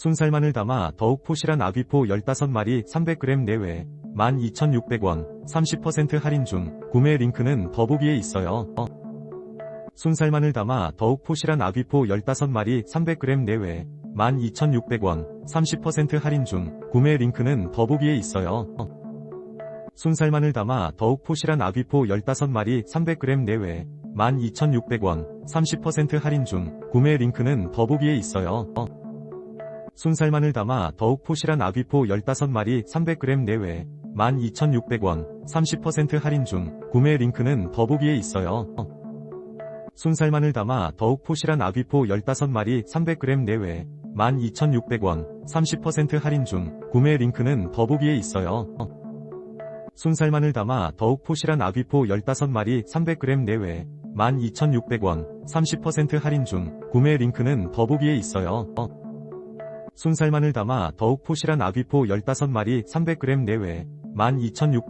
순살만을 담아 더욱 포실한 아귀포 15마리 300g 내외 12,600원 30% 할인 중 구매 링크는 더보기에 있어요. 어. 순살만을 담아 더욱 포실한 아귀포 15마리 300g 내외 12,600원 30% 할인 중 구매 링크는 더보기에 있어요. 어. 순살만을 담아 더욱 포실한 아귀포 15마리 300g 내외 12,600원 30% 할인 중 구매 링크는 더보기에 있어요. 어. 순살만을 담아 더욱 포실한 아귀포 15마리 300g 내외 12,600원 30% 할인 중 구매 링크는 더보기에 있어요. 어. 순살만을 담아 더욱 포실한 아귀포 15마리 300g 내외 12,600원 30% 할인 중 구매 링크는 더보기에 있어요. 어. 순살만을 담아 더욱 포실한 아귀포 15마리 300g 내외 12,600원 30% 할인 중 구매 링크는 더보기에 있어요. 어. 순살만을 담아 더욱 포실한 아귀포 15마리 300g 내외 12,600원